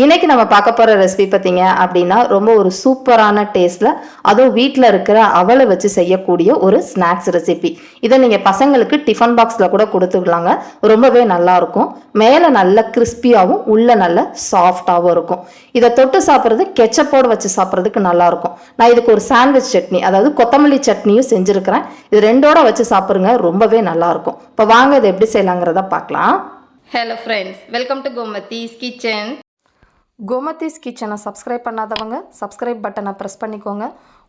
இன்னைக்கு நம்ம பார்க்க போகிற ரெசிபி பார்த்தீங்க அப்படின்னா ரொம்ப ஒரு சூப்பரான டேஸ்ட்டில் அதுவும் வீட்டில் இருக்கிற அவளை வச்சு செய்யக்கூடிய ஒரு ஸ்நாக்ஸ் ரெசிபி இதை நீங்கள் பசங்களுக்கு டிஃபன் பாக்ஸில் கூட கொடுத்துக்கலாங்க. ரொம்பவே நல்லா இருக்கும். மேலே நல்ல கிறிஸ்பியாகவும் உள்ள நல்ல சாஃப்டாகவும் இருக்கும். இதை தொட்டு சாப்பிட்றது கெச்சப்போடு வச்சு சாப்பிட்றதுக்கு நல்லா இருக்கும். நான் இதுக்கு ஒரு சாண்ட்விச் சட்னி அதாவது கொத்தமல்லி சட்னியும் செஞ்சுருக்கிறேன். இது ரெண்டோட வச்சு சாப்பிடுங்க ரொம்பவே நல்லா இருக்கும். இப்போ வாங்க இதை எப்படி செய்யலாங்கிறத பார்க்கலாம். Hello friends welcome to Gomathi kitchen Gomathi's கிச்சனை சப்ஸ்கிரைப் பண்ணாதவங்க சப்ஸ்கிரைப் பட்டனை ப்ரெஸ் பண்ணிக்கோங்க.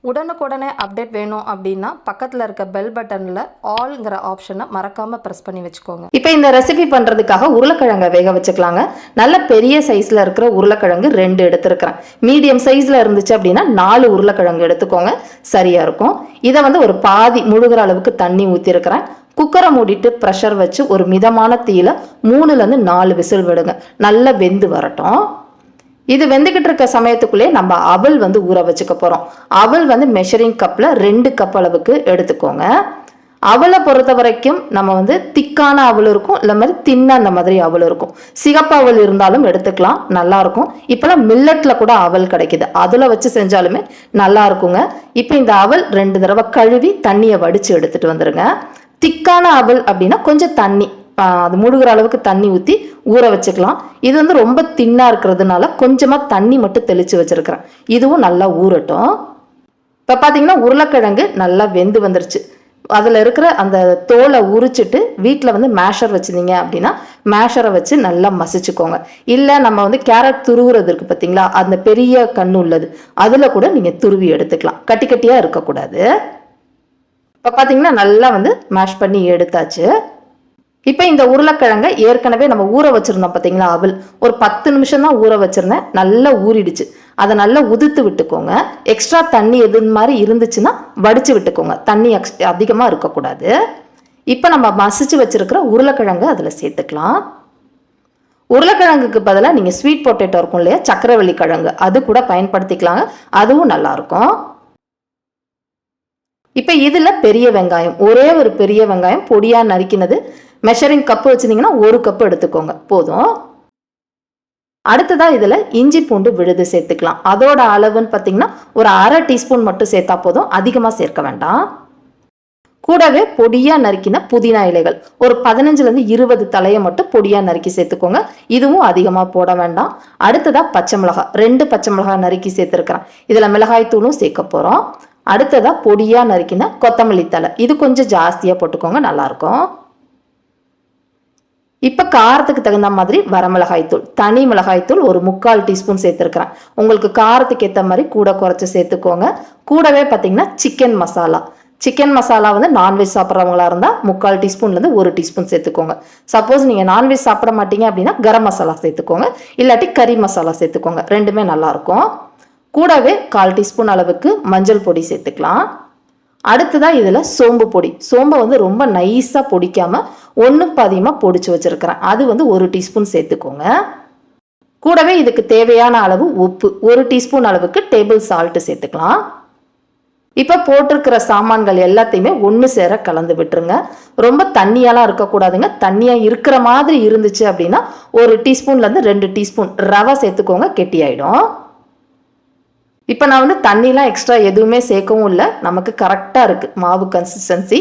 உடனுக்குடனே அப்டேட் வேணும் அப்படின்னா பக்கத்தில் இருக்க பெல் பட்டனில் ஆல்ங்கிற ஆப்ஷனை மறக்காமல் ப்ரெஸ் பண்ணி வச்சுக்கோங்க. இப்போ இந்த ரெசிபி பண்ணுறதுக்காக உருளைக்கிழங்கை வேக வச்சுக்கலாங்க. நல்ல பெரிய சைஸில் இருக்கிற உருளைக்கிழங்கு ரெண்டு எடுத்துருக்கிறேன். மீடியம் சைஸில் இருந்துச்சு அப்படின்னா நாலு உருளைக்கிழங்கு எடுத்துக்கோங்க. சரியாக இருக்கும். இதை வந்து ஒரு பாதி முழுகிற அளவுக்கு தண்ணி ஊற்றிருக்கிறேன் குக்கரை மூடிட்டு ப்ரெஷர் வச்சு ஒரு மிதமான தீயில மூணுலேருந்து நாலு விசில் விடுங்க. நல்லா வெந்து வரட்டும். இது வெந்துக்கிட்டு இருக்க சமயத்துக்குள்ளே நம்ம அவல் வந்து ஊற வச்சுக்க போகிறோம் அவல் வந்து மெஷரிங் கப்பில் ரெண்டு கப் அளவுக்கு எடுத்துக்கோங்க. அவலை பொறுத்த வரைக்கும் நம்ம வந்து திக்கான அவல் இருக்கும் இல்லை மாதிரி தின்ன அந்த மாதிரி அவல் இருக்கும். சிகப்பு அவல் இருந்தாலும் எடுத்துக்கலாம் நல்லா இருக்கும். இப்போலாம் மில்லட்டில் கூட அவல் கிடைக்குது. அதில் வச்சு செஞ்சாலுமே நல்லா இருக்குங்க. இப்போ இந்த அவல் ரெண்டு தடவை கழுவி தண்ணியை வடித்து எடுத்துகிட்டு வந்துடுங்க திக்கான அவல் அப்படின்னா கொஞ்சம் தண்ணி அது முழுகிற அளவுக்கு தண்ணி ஊற்றி ஊற வச்சுக்கலாம். இது வந்து ரொம்ப தின்னாக இருக்கிறதுனால கொஞ்சமாக தண்ணி மட்டும் தெளித்து வச்சுருக்கிறேன். இதுவும் நல்லா ஊறட்டும். இப்போ பார்த்தீங்கன்னா உருளைக்கிழங்கு நல்லா வெந்து வந்துருச்சு. அதில் இருக்கிற அந்த தோலை உரிச்சிட்டு வீட்டில் வந்து மேஷர் வச்சுருந்தீங்க அப்படின்னா மேஷரை வச்சு நல்லா மசிச்சுக்கோங்க. இல்லை நம்ம வந்து கேரட் துருவுறது இருக்குது பார்த்தீங்களா அந்த பெரிய கண்ணு உள்ளது. அதில் கூட நீங்கள் துருவி எடுத்துக்கலாம். கட்டி கட்டியாக இருக்கக்கூடாது. இப்போ பார்த்தீங்கன்னா நல்லா வந்து மேஷ் பண்ணி எடுத்தாச்சு. இப்போ இந்த உருளைக்கிழங்கை ஏற்கனவே நம்ம ஊற வச்சுருந்தோம் பார்த்தீங்களா அவள் ஒரு பத்து நிமிஷம் தான் ஊற வச்சுருந்தேன். நல்லா ஊறிடுச்சு. அதை நல்லா உதிர்த்து விட்டுக்கோங்க. எக்ஸ்ட்ரா தண்ணி எது மாதிரி இருந்துச்சுன்னா வடித்து விட்டுக்கோங்க. தண்ணி எக்ஸ் அதிகமாக இருக்கக்கூடாது. இப்போ நம்ம மசிச்சு வச்சிருக்கிற உருளைக்கிழங்கு அதில் சேர்த்துக்கலாம். உருளைக்கிழங்குக்கு பதிலாக நீங்கள் ஸ்வீட் பொட்டேட்டோ இருக்கும் இல்லையா சக்கரவள்ளி கிழங்கு அது கூட பயன்படுத்திக்கலாங்க. அதுவும் நல்லாயிருக்கும் இப்போ இதில் பெரிய வெங்காயம் ஒரே ஒரு பெரிய வெங்காயம் பொடியாக நறுக்கினது. மெஷரிங் கப்பு வச்சுருந்தீங்கன்னா ஒரு கப்பு எடுத்துக்கோங்க. போதும். அடுத்ததாக இதில் இஞ்சி பூண்டு விழுது சேர்த்துக்கலாம். அதோட அளவுன்னு பார்த்தீங்கன்னா ஒரு அரை டீஸ்பூன் மட்டும் சேர்த்தா போதும். அதிகமாக சேர்க்க வேண்டாம். கூடவே பொடியாக நறுக்கின புதினா இலைகள். ஒரு பதினஞ்சுலேருந்து இருபது தலையை மட்டும் பொடியாக நறுக்கி சேர்த்துக்கோங்க. இதுவும் அதிகமாக போட வேண்டாம். அடுத்ததாக பச்சை மிளகாய் ரெண்டு பச்சை மிளகாய் நறுக்கி சேர்த்துருக்குறேன். இதில் மிளகாய் தூளும் சேர்க்க போகிறோம் அடுத்ததாக பொடியாக நறுக்கின கொத்தமல்லி தலை இது கொஞ்சம் ஜாஸ்தியாக போட்டுக்கோங்க. நல்லாயிருக்கும் இப்போ காரத்துக்கு தகுந்த மாதிரி வரமிளகாய்த்தூள் தனி மிளகாய்த்தூள் ஒரு முக்கால் டீஸ்பூன் சேர்த்துருக்குறேன். உங்களுக்கு காரத்துக்கு ஏற்ற மாதிரி கூட குறைச்சி சேர்த்துக்கோங்க. கூடவே பார்த்தீங்கன்னா சிக்கன் மசாலா சிக்கன் மசாலா வந்து நான்வெஜ் சாப்பிட்றவங்களா இருந்தால் முக்கால் டீஸ்பூன்லேருந்து ஒரு டீஸ்பூன் சேர்த்துக்கோங்க. சப்போஸ் நீங்கள் நான்வெஜ் சாப்பிட மாட்டீங்க அப்படின்னா கரம் மசாலா சேர்த்துக்கோங்க. இல்லாட்டி கறி மசாலா சேர்த்துக்கோங்க. ரெண்டுமே நல்லாயிருக்கும் கூடவே கால் டீஸ்பூன் அளவுக்கு மஞ்சள் பொடி சேர்த்துக்கலாம். அடுத்ததாக இதில் சோம்பு பொடி. சோம்பை வந்து ரொம்ப நைஸாக பொடிக்காமல் ஒன்றும் பாதியமாக பொடிச்சு வச்சுருக்கிறேன். அது வந்து ஒரு டீஸ்பூன் சேர்த்துக்கோங்க. கூடவே இதுக்கு தேவையான அளவு உப்பு. ஒரு டீஸ்பூன் அளவுக்கு டேபிள் சால்ட்டு சேர்த்துக்கலாம். இப்போ போட்டிருக்கிற சாமான்கள் எல்லாத்தையுமே ஒன்று சேர கலந்து விட்டுருங்க. ரொம்ப தண்ணியெல்லாம் இருக்கக்கூடாதுங்க. தண்ணியாக இருக்கிற மாதிரி இருந்துச்சு அப்படின்னா ஒரு டீஸ்பூன்லேருந்து ரெண்டு டீஸ்பூன் ரவை சேர்த்துக்கோங்க. கெட்டியாயிடும். இப்போ நான் வந்து தண்ணிலாம் எக்ஸ்ட்ரா எதுவுமே சேர்க்கவும் இல்லை. நமக்கு கரெக்டாக இருக்குது மாவு கன்சிஸ்டன்சி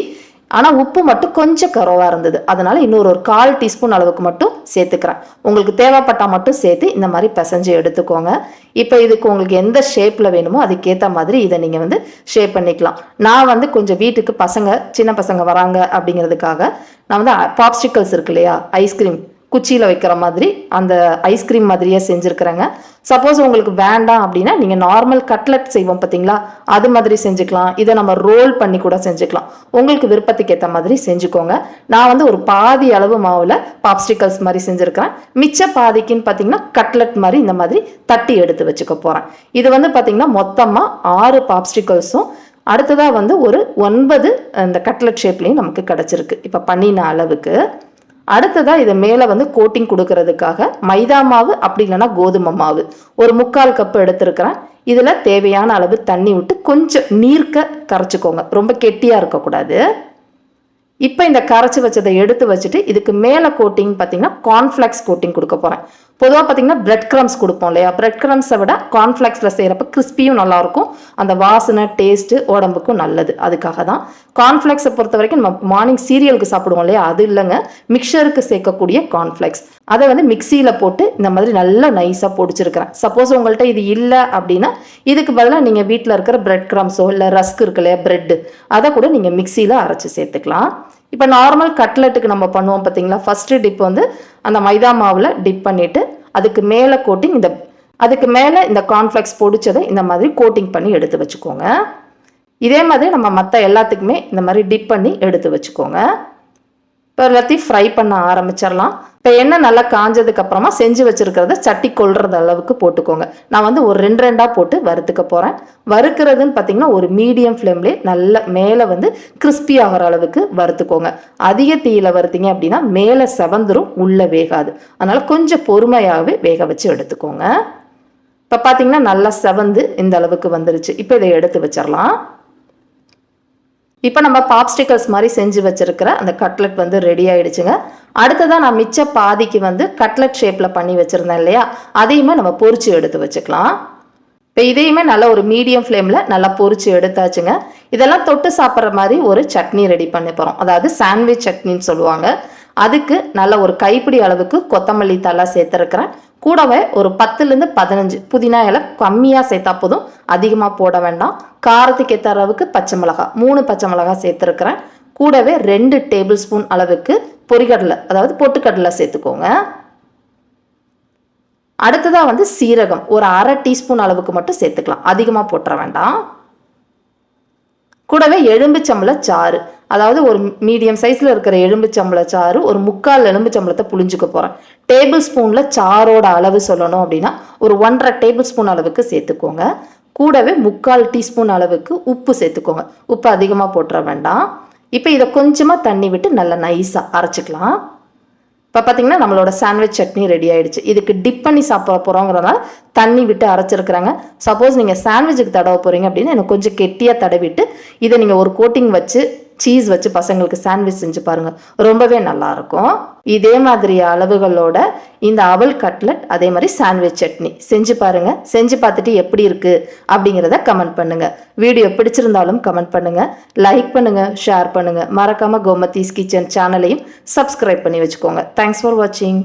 ஆனால் உப்பு மட்டும் கொஞ்சம் குறவாக இருந்தது. அதனால் இன்னொரு ஒரு கால் டீஸ்பூன் அளவுக்கு மட்டும் சேர்த்துக்கிறேன். உங்களுக்கு தேவைப்பட்டால் மட்டும் சேர்த்து இந்த மாதிரி பிசைஞ்சு எடுத்துக்கோங்க. இப்போ இதுக்கு உங்களுக்கு எந்த ஷேப்பில் வேணுமோ அதுக்கேற்ற மாதிரி இதை நீங்கள் வந்து ஷேப் பண்ணிக்கலாம். நான் வந்து கொஞ்சம் வீட்டுக்கு பசங்க சின்ன பசங்க வராங்க அப்படிங்கிறதுக்காக நான் வந்து பாப்ஸ்டிக்கல்ஸ் இருக்கு இல்லையா? ஐஸ்கிரீம் குச்சியில் வைக்கிற மாதிரி அந்த ஐஸ்கிரீம் மாதிரியே செஞ்சுருக்கிறேங்க. சப்போஸ் உங்களுக்கு வேண்டாம் அப்படின்னா நீங்கள் நார்மல் கட்லெட் செய்வோம் பார்த்தீங்களா அது மாதிரி செஞ்சுக்கலாம். இதை நம்ம ரோல் பண்ணி கூட செஞ்சுக்கலாம். உங்களுக்கு விருப்பத்துக்கு ஏற்ற மாதிரி செஞ்சுக்கோங்க. நான் வந்து ஒரு பாதி அளவு மாவில் பாப்ஸ்டிக்கல்ஸ் மாதிரி செஞ்சுருக்கிறேன். மிச்ச பாதிக்குன்னு பார்த்தீங்கன்னா கட்லெட் மாதிரி இந்த மாதிரி தட்டி எடுத்து வச்சுக்க போகிறேன் இது வந்து பார்த்தீங்கன்னா மொத்தமாக ஆறு பாப்ஸ்டிக்கல்ஸும் அடுத்ததாக வந்து ஒரு ஒன்பது இந்த கட்லெட் ஷேப்லேயும் நமக்கு கிடச்சிருக்கு. இப்போ பண்ணின அளவுக்கு. அடுத்ததாக இதை மேலே வந்து கோட்டிங் கொடுக்கறதுக்காக மைதா மாவு அப்படி இல்லைன்னா கோதுமை மாவு. ஒரு முக்கால் கப்பு எடுத்திருக்கிறேன். இதில் தேவையான அளவு தண்ணி விட்டு கொஞ்சம் நீர்க்க கரைச்சிக்கோங்க. ரொம்ப கெட்டியாக இருக்கக்கூடாது. இப்போ இந்த கரைச்சி வச்சதை எடுத்து வச்சுட்டு இதுக்கு மேலே கோட்டிங் பார்த்தீங்கன்னா கார்ன்ஃப்ளெக்ஸ் கோட்டிங் கொடுக்க போகிறேன் பொதுவாக பார்த்தீங்கன்னா பிரெட் க்ரம்ஸ் கொடுப்போம் இல்லையா? பிரெட் கிரம்ஸை விட கார்ன்ஃப்ளெக்ஸில் செய்கிறப்ப கிறிஸ்பியும் நல்லாயிருக்கும். அந்த வாசனை டேஸ்ட்டு உடம்புக்கும் நல்லது. அதுக்காக தான். கார்ன்ஃப்ளெக்ஸை பொறுத்த வரைக்கும் நம்ம மார்னிங் சீரியலுக்கு சாப்பிடுவோம் இல்லையா? அது இல்லைங்க. மிக்சருக்கு சேர்க்கக்கூடிய கார்ன்ஃப்ளெக்ஸ் அதை வந்து மிக்சியில் போட்டு இந்த மாதிரி நல்லா நைஸாக பொடிச்சிருக்கிறேன். சப்போஸ் உங்கள்கிட்ட இது இல்லை அப்படின்னா இதுக்கு பதிலாக நீங்கள் வீட்டில் இருக்கிற பிரெட் கிரம்ஸோ இல்லை ரஸ்க் இருக்கு இல்லையா பிரெட்டு அதை கூட நீங்கள் மிக்சியில் அரைச்சி சேர்த்துக்கலாம். இப்போ நார்மல் கட்லெட்டுக்கு நம்ம பண்ணுவோம் பார்த்தீங்களா ஃபஸ்ட்டு டிப் வந்து அந்த மைதா மாவில் டிப் பண்ணிவிட்டு அதுக்கு மேலே கோட்டிங் இந்த அதுக்கு மேலே இந்த கார்ன்ஃப்ளெக்ஸ் பொடிச்சதை இந்த மாதிரி கோட்டிங் பண்ணி எடுத்து வச்சுக்கோங்க. இதே மாதிரி நம்ம மற்ற எல்லாத்துக்குமே இந்த மாதிரி டிப் பண்ணி எடுத்து வச்சுக்கோங்க. இப்போ எல்லாத்தையும் ஃப்ரை பண்ண ஆரம்பிச்சிடலாம். இப்போ எண்ணெய் நல்லா காஞ்சதுக்கு அப்புறமா செஞ்சு வச்சுருக்கிறத சட்டி கொள்றது அளவுக்கு போட்டுக்கோங்க. நான் வந்து ஒரு ரெண்டு ரெண்டாக போட்டு வறுத்துக்க போகிறேன் வறுக்கிறதுன்னு பார்த்தீங்கன்னா ஒரு மீடியம் ஃப்ளேம்லேயே நல்ல மேலே வந்து கிறிஸ்பி ஆகிற அளவுக்கு வறுத்துக்கோங்க. அதிக தீயில வறுத்தீங்க அப்படின்னா மேலே செவந்துரும் உள்ளே வேகாது. அதனால் கொஞ்சம் பொறுமையாகவே வேக வச்சு எடுத்துக்கோங்க. இப்போ பார்த்தீங்கன்னா நல்லா செவந்து இந்த அளவுக்கு வந்துருச்சு. இப்போ இதை எடுத்து வச்சிடலாம். இப்போ நம்ம பாப்ஸ்டிக்கல்ஸ் மாதிரி செஞ்சு வச்சிருக்கிற அந்த கட்லெட் வந்து ரெடி ஆயிடுச்சுங்க. அடுத்ததான் நான் மிச்ச பாதிக்கு வந்து கட்லெட் ஷேப்பில் பண்ணி வச்சுருந்தேன் இல்லையா? அதையுமே நம்ம பொரிச்சு எடுத்து வச்சுக்கலாம். இப்போ இதையுமே நல்ல ஒரு மீடியம் ஃப்ளேமில் நல்லா பொரிச்சு எடுத்தாச்சுங்க. இதெல்லாம் தொட்டு சாப்பிட்ற மாதிரி ஒரு சட்னி ரெடி பண்ணி போகிறோம் அதாவது சாண்ட்விச் சட்னின்னு சொல்லுவாங்க. அதுக்கு நல்ல ஒரு கைப்பிடி அளவுக்கு கொத்தமல்லி தலை சேர்த்துருக்கிறேன். கூடவே ஒரு பத்துலேருந்து பதினஞ்சு புதினா இலை கம்மியாக சேர்த்தா போதும். அதிகமாக போட வேண்டாம். காரத்துக்கு ஏற்ற அளவுக்கு பச்சை மிளகாய் மூணு பச்சை மிளகாய் சேர்த்துருக்குறேன். கூடவே ரெண்டு டேபிள் ஸ்பூன் அளவுக்கு பொரிகடலை அதாவது பொட்டுக்கடலை சேர்த்துக்கோங்க. அடுத்ததாக வந்து சீரகம் ஒரு அரை டீஸ்பூன் அளவுக்கு மட்டும் சேர்த்துக்கலாம். அதிகமாக போட்டுற வேண்டாம். கூடவே எலும்புச்சம்பள சாறு அதாவது ஒரு மீடியம் சைஸில் இருக்கிற எலும்புச்சம்பள சாறு ஒரு முக்கால் எலும்புச்சம்பளத்தை புளிஞ்சுக்க போகிறேன் டேபிள் ஸ்பூனில் சாரோட அளவு சொல்லணும் அப்படின்னா ஒரு ஒன்றரை டேபிள் ஸ்பூன் அளவுக்கு சேர்த்துக்கோங்க. கூடவே முக்கால் டீஸ்பூன் அளவுக்கு உப்பு சேர்த்துக்கோங்க. உப்பு அதிகமாக போட்டுற வேண்டாம். இப்போ இதை கொஞ்சமாக தண்ணி விட்டு நல்லா நைஸாக அரைச்சிக்கலாம். இப்போ பார்த்தீங்கன்னா நம்மளோட சாண்ட்விச் சட்னி ரெடி ஆயிடுச்சு. இதுக்கு டிப் பண்ணி சாப்பிட போகிறோங்கிறனால தண்ணி விட்டு அரைச்சிருக்கிறாங்க. சப்போஸ் நீங்கள் சாண்ட்விச்சுக்கு தடவை போகிறீங்க அப்படின்னா எனக்கு கொஞ்சம் கெட்டியாக தடவிட்டு இதை நீங்கள் ஒரு கோட்டிங் வச்சு சீஸ் வச்சு பசங்களுக்கு சாண்ட்விச் செஞ்சு பாருங்கள் ரொம்பவே நல்லா இருக்கும் இதே மாதிரி அளவுகளோட இந்த அவல் கட்லட் அதே மாதிரி சாண்ட்விச் சட்னி. செஞ்சு பாருங்க. செஞ்சு பார்த்துட்டு எப்படி இருக்கு அப்படிங்கிறத கமெண்ட் பண்ணுங்க. வீடியோ பிடிச்சிருந்தாலும் கமெண்ட் பண்ணுங்க. லைக் பண்ணுங்க. ஷேர் பண்ணுங்க. மறக்காம கோமதீஸ் கிச்சன் சேனலையும் சப்ஸ்கிரைப் பண்ணி வச்சுக்கோங்க. தேங்க்ஸ் ஃபார் வாட்சிங்